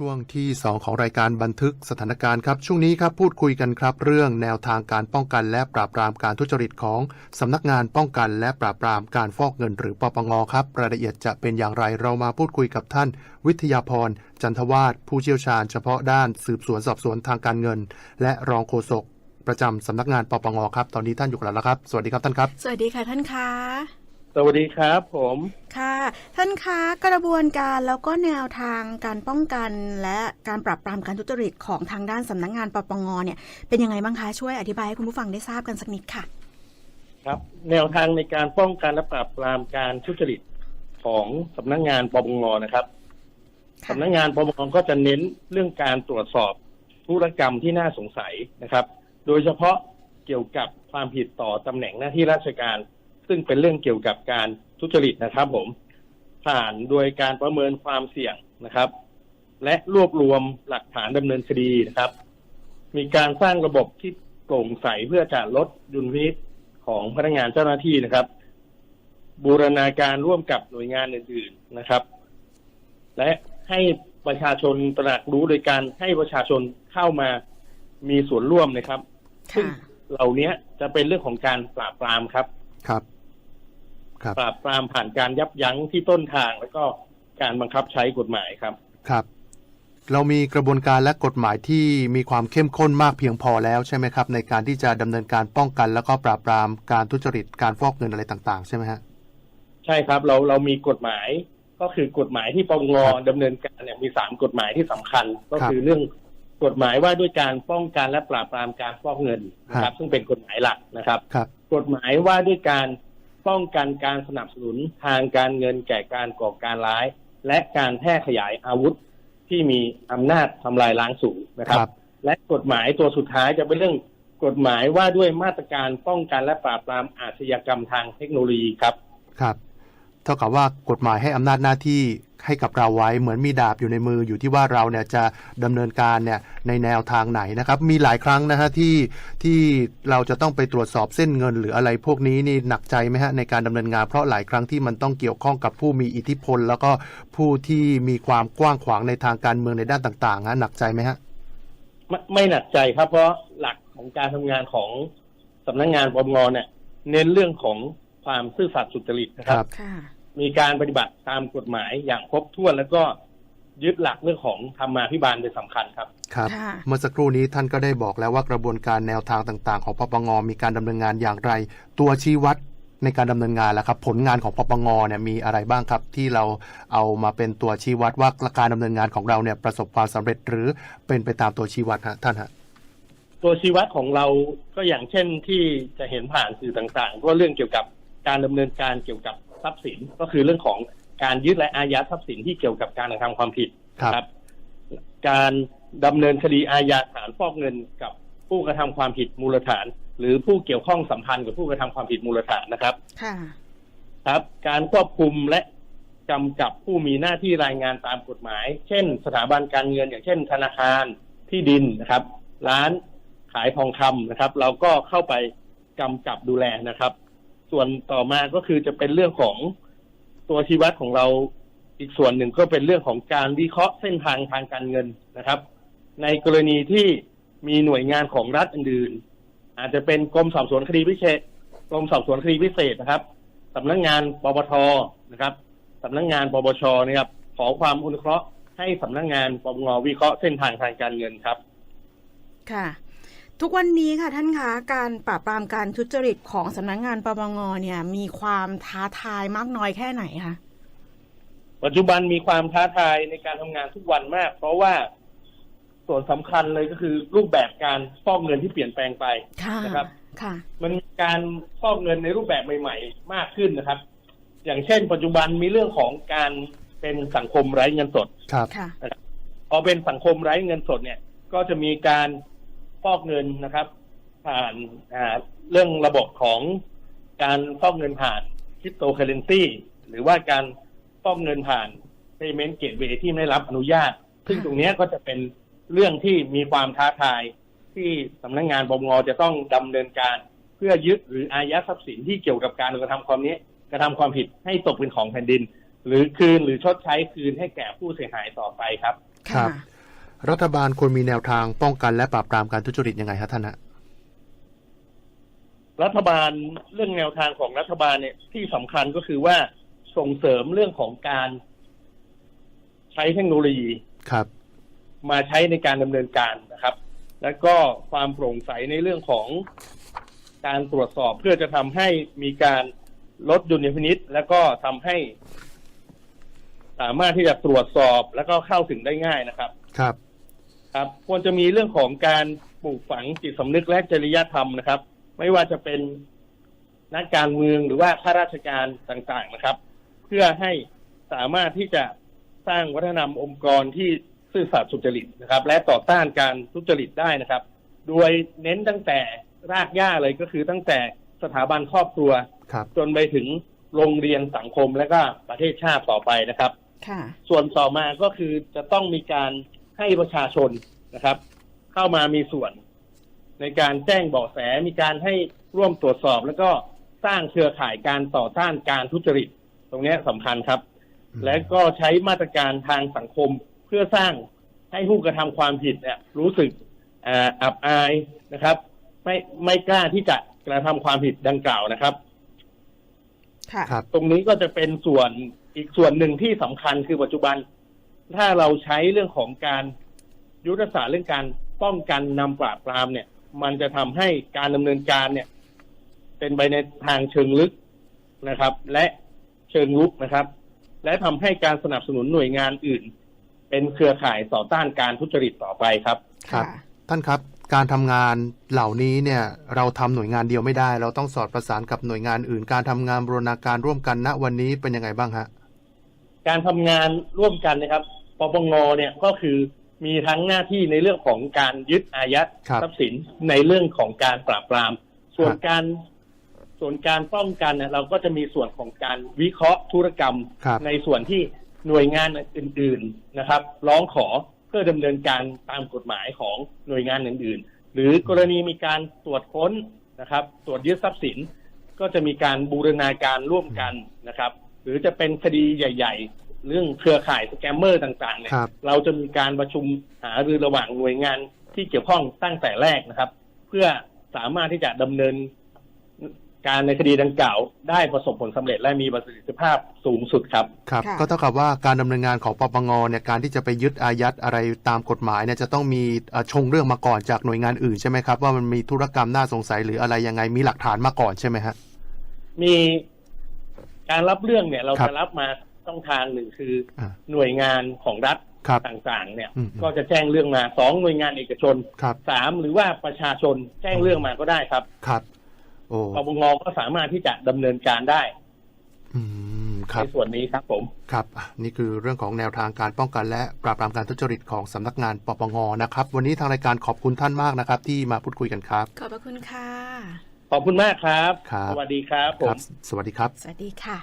ช่วงที่ 2 ของรายการบันทึกสถานการณ์ครับ ช่วงนี้ครับพูดคุยกันครับ เรื่องแนวทางการป้องกันและปราบปรามการทุจริตของสำนักงานป้องกันและปราบปรามการฟอกเงินหรือปปงครับ รายละเอียดจะเป็นอย่างไรเรามาพูดคุยกับท่าน วิทยาพรจันทวาสผู้เชี่ยวชาญเฉพาะด้านสืบสวนสอบสวนทางการเงิน และรองโฆษกประจำสำนักงานปปงครับตอนนี้ท่านอยู่กับเราแล้วครับ สวัสดีครับท่านครับ สวัสดีค่ะท่านคะ สวัสดีครับผมค่ะ ท่านคะกระบวนการแล้วก็แนวทางการป้องกันและการปราบปรามการทุจริตของทางด้านสำนักงานปปงเนี่ย เป็นยังไงบ้างคะช่วยอธิบายให้คุณผู้ฟังได้ทราบกันสักนิดค่ะ ครับ แนวทางในการป้องกันและปราบปรามการทุจริตของสำนักงานปปงนะครับค่ะสำนักงานปปงก็จะเน้นเรื่องการตรวจสอบธุรกรรมที่น่าสงสัยนะครับ โดยเฉพาะเกี่ยวกับความผิดต่อตำแหน่งหน้าที่ราชการ ซึ่งเป็นเรื่องเกี่ยวกับการทุจริตนะครับ ผม ผ่านโดยการประเมินความเสี่ยงนะครับ และรวบรวมหลักฐานดำเนินคดีนะครับ มีการสร้างระบบที่โปร่งใสเพื่อจะลดดุลพินิจของพนักงานเจ้าหน้าที่นะครับ บูรณาการร่วมกับหน่วยงานอื่น ๆนะครับ และให้ประชาชนตระหนักรู้โดยการให้ประชาชนเข้ามามีส่วนร่วมนะครับ ซึ่งค่ะเหล่านี้จะเป็นเรื่องของการปราบปรามครับ ครับครับ ปราบปรามผ่านการยับยั้งที่ต้นทาง แล้วก็การบังคับใช้กฎหมายครับครับ เรามีกระบวนการและกฎหมายที่มีความเข้มข้นมากเพียงพอแล้วใช่ไหมครับ ในการที่จะดำเนินการป้องกัน แล้วก็ปราบปรามการทุจริตการฟอกเงินอะไรต่างๆ ใช่ไหมฮะใช่ครับเราเรามีกฎหมายก็คือกฎหมายที่ปปงครับดำเนินการเนี่ยมีสามกฎหมายที่สำคัญ ก็ครับคือเรื่องกฎหมายว่าด้วยการป้องกันและปราบปรามการฟอกเงินนะคครัรับบซึ่งเป็นกฎหมายหลักนะครับครับกฎหมายว่าด้วยการ ป้องกันการสนับสนุนทางการเงินแก่การก่อการร้าย และการแพร่ขยายอาวุธที่มีอำนาจทำลายล้างสูงนะครับครับ และกฎหมายตัวสุดท้ายจะเป็นเรื่องกฎหมายว่าด้วยมาตรการป้องกันและปราบปรามอาชญากรรมทางเทคโนโลยีครับครับ เท่ากับว่ากฎหมายให้อำนาจหน้าที่ให้กับเราไว้เหมือนมีดาบอยู่ในมืออยู่ที่ว่าเราเนี่ยจะดำเนินการเนี่ยในแนวทางไหนนะครับ มีหลายครั้งนะฮะที่ที่เราจะต้องไปตรวจสอบเส้นเงิน หรืออะไรพวกนี้นี่หนักใจไหมฮะในการดำเนินงานเพราะหลายครั้งที่มันต้องเกี่ยวข้องกับผู้มีอิทธิพล แล้วก็ผู้ที่มีความกว้างขวางในทางการเมืองในด้านต่างๆฮะหนักใจไหมฮะไม่ไม่หนักใจครับเพราะหลักของการทำงานของสำนักงานปปงเนี่ยเน้นเรื่องของ ความซื่อสัตย์สุจริตนะครับค่ะมีการปฏิบัติตามกฎหมายอย่างครบถ้วนแล้วก็ยึดหลักเรื่องของธรรมาภิบาลเป็นสำคัญครับ ครับค่ะเมื่อสักครู่นี้ท่านก็ได้บอกแล้วว่ากระบวนการแนวทางต่างๆ ของปปงมีการดำเนินงานอย่างไร ตัวชี้วัดในการดำเนินงานแล้วครับ ผลงานของปปงเนี่ยมีอะไรบ้างครับ ที่เราเอามาเป็นตัวชี้วัดว่าการดำเนินงานของเราเนี่ยประสบความสำเร็จหรือเป็นไปตามตัวชี้วัดฮะท่านฮะตัวชี้วัดของเราก็อย่างเช่นที่จะเห็นผ่านสื่อต่างๆ ก็เรื่องเกี่ยวกับ การดำเนินการเกี่ยวกับทรัพย์สินก็คือเรื่องของการยึดและอายัดทรัพย์สินที่เกี่ยวกับการกระทำความผิดครับ การดำเนินคดีอาญาฐานฟอกเงินกับผู้กระทำความผิดมูลฐาน หรือผู้เกี่ยวข้องสัมพันธ์กับผู้กระทำความผิดมูลฐานนะครับค่ะครับ การควบคุมและกำกับผู้มีหน้าที่รายงานตามกฎหมาย เช่น สถาบันการเงิน อย่างเช่น ธนาคารที่ดินนะครับ ร้านขายทองคำนะครับ เราก็เข้าไปกำกับดูแลนะครับ ส่วนต่อมาก็คือจะเป็นเรื่องของตัวชีวัดของเราอีกส่วนหนึ่งก็เป็นเรื่องของการวิเคราะห์เส้นทางทางการเงินนะครับ ในกรณีที่มีหน่วยงานของรัฐอื่นๆอาจจะเป็นกรมสอบสวนคดีพิเศษกรมสอบสวนคดีพิเศษนะครับสำนักงานปปทนะครับสำนักงานปปชนะครับ ขอความอนุเคราะห์ให้สำนักงานปปงวิเคราะห์เส้นทางทางการเงินครับ ค่ะ ทุกวันนี้ค่ะท่านคะการปราบปรามการทุจริตของสำนักงานปปงเนี่ย มีความท้าทายมากน้อยแค่ไหนคะปัจจุบันมีความท้าทายในการทำงานทุกวันมาก เพราะว่าส่วนสำคัญเลยก็คือรูปแบบการฟอกเงินที่เปลี่ยนแปลงไปค่ะนะครับค่ะ มันมีการฟอกเงินในรูปแบบใหม่ ๆ มากขึ้นนะครับ อย่างเช่น ปัจจุบันมีเรื่องของการเป็นสังคมไร้เงินสดครับค่ะพอเป็นสังคมไร้เงินสดเนี่ย ก็จะมีการ ฟอกเงินนะครับ ผ่านอ่าเรื่องระบบของการฟอกเงินผ่านคริปโตเคอเรนซีหรือว่าการฟอกเงินผ่าน payment gateway ที่ไม่ได้รับอนุญาต ซึ่งตรงเนี้ยก็จะเป็นเรื่องที่มีความท้าทายที่สำนักงงานปปงจะต้องดำเนินการเพื่อยึดหรืออายัดทรัพย์สินที่เกี่ยวกับการกระทำความนี้กระทำความผิดให้ตกเป็นของแผ่นดิน หรือคืนหรือชดใช้คืนให้แก่ผู้เสียหายต่อไปครับ ครัค่ะบ รัฐบาลควรมีแนวทางป้องกันและปราบปรามการทุจริตยังไงฮะท่านฮะรัฐบาลเรื่องแนวทางของรัฐบาลเนี่ยที่สำคัญก็คือว่าส่งเสริมเรื่องของการ ใช้เทคโนโลยีครับ มาใช้ในการดำเนินการนะครับ แล้วก็ความโปร่งใสในเรื่องของการตรวจสอบเพื่อจะทำให้มีการลดดุลยพินิษแล้วก็ทำให้ สามารถที่จะตรวจสอบแล้วก็เข้าถึงได้ง่ายนะครับ ครับ ครับควรจะมีเรื่องของการปลูกฝังจิตสำนึกและจริยธรรมนะครับ ไม่ว่าจะเป็นนักการเมืองหรือว่าข้าราชการต่างๆนะครับ เพื่อให้สามารถที่จะสร้างวัฒนธรรมองค์กรที่ซื่อสัตย์สุจริตนะครับ และต่อต้านการทุจริตได้นะครับ โดยเน้นตั้งแต่รากหญ้าเลยก็คือตั้งแต่สถาบันครอบครัวครับจนไปถึงโรงเรียนสังคมและก็ประเทศชาติต่อไปนะครับค่ะส่วนต่อมาก็คือจะต้องมีการ ให้ประชาชนนะครับ เข้ามามีส่วน ในการแจ้งเบาะแสมีการให้ร่วมตรวจสอบ แล้วก็สร้างเครือข่ายการต่อต้านการทุจริต ตรงเนี้ยสำคัญครับอืมและก็ใช้มาตรการทางสังคมเพื่อสร้างให้ผู้กระทำความผิดเนี่ยรู้สึกอ่าอับอายนะครับ ไม่ไม่กล้าที่จะกระทำความผิดดังกล่าวนะครับค่ะครับตรงนี้ก็จะเป็นส่วนอีกส่วนหนึ่งที่สำคัญคือปัจจุบัน ถ้าเราใช้เรื่องของการยุทธศาสตร์เรื่องการป้องกันนำปราบปรามเนี่ย มันจะทำให้การดำเนินการเนี่ย เป็นไปในทางเชิงลึกนะครับ และเชิงลุกนะครับ และทำให้การสนับสนุนหน่วยงานอื่น เป็นเครือข่ายต่อต้านการทุจริตต่อไปครับ ครับค่ะท่านครับการทำงานเหล่านี้เนี่ยเราทำหน่วยงานเดียวไม่ได้ เราต้องสอดประสานกับหน่วยงานอื่น การทำงานบูรณาการร่วมกันณวันนี้เป็นยังไงบ้างฮะการทำงานร่วมกันนะครับ ปปงเนี่ยก็คือมีทั้งหน้าที่ในเรื่องของการยึดอายัดครับทรัพย์สินในเรื่องของการปราบปราม ส่วนครับการส่วนการป้องกันเนี่ยเราก็จะมีส่วนของการวิเคราะห์ธุรกรรมครับในส่วนที่หน่วยงานอื่น ๆนะครับ ร้องขอเพื่อดำเนินการตามกฎหมายของหน่วยงานอื่น ๆ หรือกรณีมีการตรวจค้นนะครับ ตรวจยึดทรัพย์สิน ก็จะมีการบูรณาการร่วมกันนะครับ หรือจะเป็นคดีใหญ่ ๆ เรื่องเครือข่ายสแกมเมอร์ต่างๆเนี่ยครับ เราจะมีการประชุมหารือระหว่างหน่วยงานที่เกี่ยวข้องตั้งแต่แรกนะครับ เพื่อสามารถที่จะดำเนิน การในคดีดังกล่าว ได้ประสบผลสำเร็จและมีประสิทธิภาพสูงสุดครับ ครับ ค่ะ ก็เท่ากับว่าการดำเนินงานของปปงเนี่ยการที่จะไปยึดอายัดอะไรตามกฎหมายเนี่ยจะต้องมีเอ่อชงเรื่องมาก่อนจากหน่วยงานอื่นใช่ไหมครับว่ามันมีธุรกรรมน่าสงสัยหรืออะไรยังไงมีหลักฐานมาก่อนใช่ไหมฮะ มีการรับเรื่องเนี่ย เราครับ จะรับมา ช่องทางหนึ่งคืออ่าหน่วยงานของรัฐครับต่างๆ เนี่ยอืมก็จะแจ้งเรื่องมาสองหน่วยงานเอกชนครับสามหรือว่าประชาชนแจ้งเรื่องมาก็ได้ครับครับโอ้ปปงก็สามารถที่จะดำเนินการได้อืมครัในบส่วนนี้ครับผมครับอะนี่คือเรื่องของแนวทางการป้องกันและปราบปรามการทุจริตของสำนักงานปปงนะครับ วันนี้ทางรายการขอบคุณท่านมากนะครับ ที่มาพูดคุยกันครับ ขอบพระคุณค่ะ ขอบคุณมากครับครับสวัสดีครับผครัมบสวัสดีครับ สวัสดีค่ะ